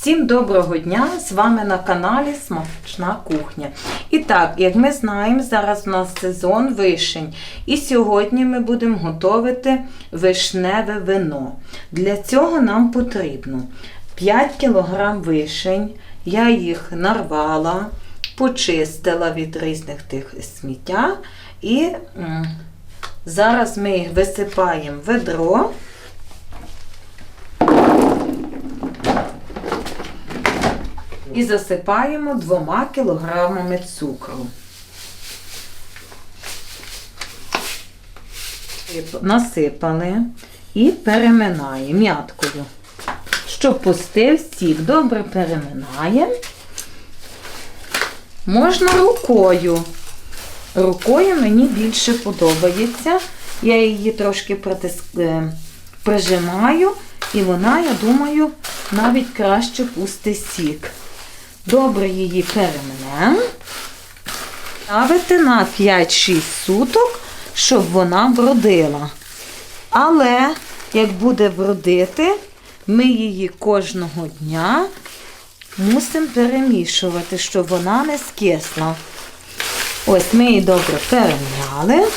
Всім доброго дня! З вами на каналі Смачна кухня. І так, як ми знаємо, зараз у нас сезон вишень. І сьогодні ми будемо готувати вишневе вино. Для цього нам потрібно 5 кг вишень. Я їх нарвала, почистила від різних тих сміття. І зараз ми їх висипаємо в ведро. І засипаємо двома кілограмами цукру. Насипали і переминаємо м'яткою. Щоб пустив сік, добре переминаємо. Можна рукою. Рукою мені більше подобається. Я її трошки притиск... е, прижимаю, і вона, я думаю, навіть краще пустить сік. Добре її перемнемо. Ставити на 5-6 суток, щоб вона бродила. Але, як буде бродити, ми її кожного дня мусимо перемішувати, щоб вона не скисла. Ось ми її добре перемняли.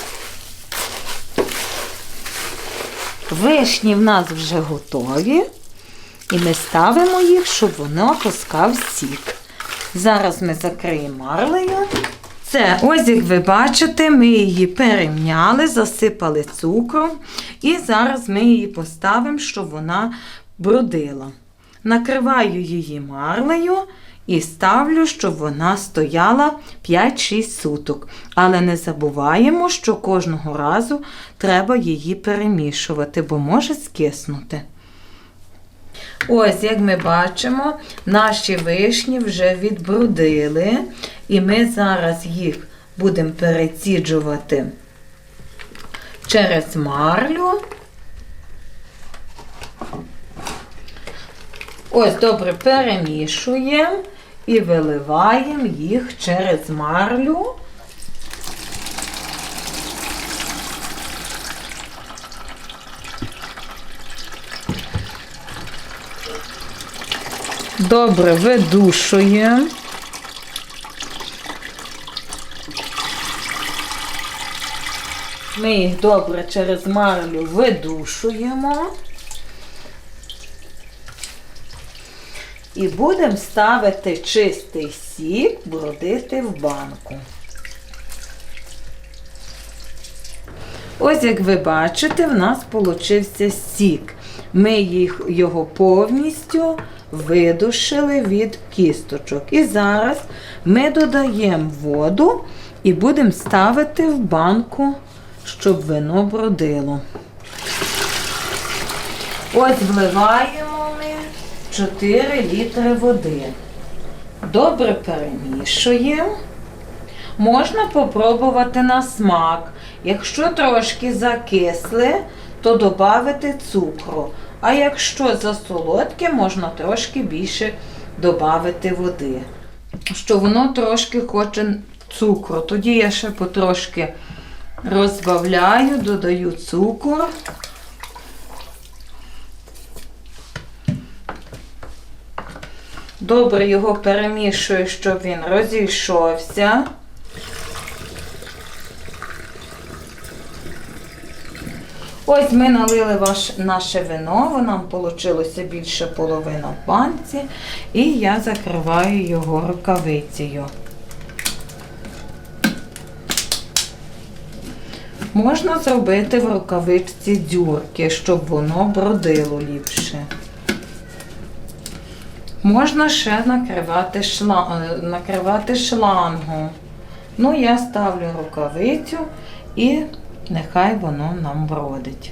Вишні в нас вже готові. І ми ставимо їх, щоб воно пускав сік. Зараз ми закриємо марлею. Це, ось як ви бачите, ми її перемняли, засипали цукром. І зараз ми її поставимо, щоб вона бродила. Накриваю її марлею і ставлю, щоб вона стояла 5-6 суток. Але не забуваємо, що кожного разу треба її перемішувати, бо може скиснути. Ось, як ми бачимо, наші вишні вже відбрудили, і ми зараз їх будемо переціджувати через марлю. Ось добре перемішуємо і виливаємо їх через марлю. Добре видушуємо. Ми їх добре через марлю видушуємо. І будемо ставити чистий сік, бродити в банку. Ось як ви бачите, в нас получився сік. Ми їх, його повністю видушили від кісточок. І зараз ми додаємо воду і будемо ставити в банку, щоб вино бродило. Ось вливаємо ми 4 літри води. Добре перемішуємо. Можна попробувати на смак. Якщо трошки закисли, то додати цукру. А якщо засолодке, можна трошки більше додати води. Що воно трошки хоче цукру. Тоді я ще потрошки розбавляю, додаю цукор. Добре його перемішую, щоб він розійшовся. Ось ми налили ваш, наше вино, нам вийшло більше половини в банці, і я закриваю його рукавицею. Можна зробити в рукавичці дюрки, щоб воно бродило ліпше. Можна ще накривати, шла... е, накривати шлангу. Ну, я ставлю рукавицю і нехай воно нам бродить.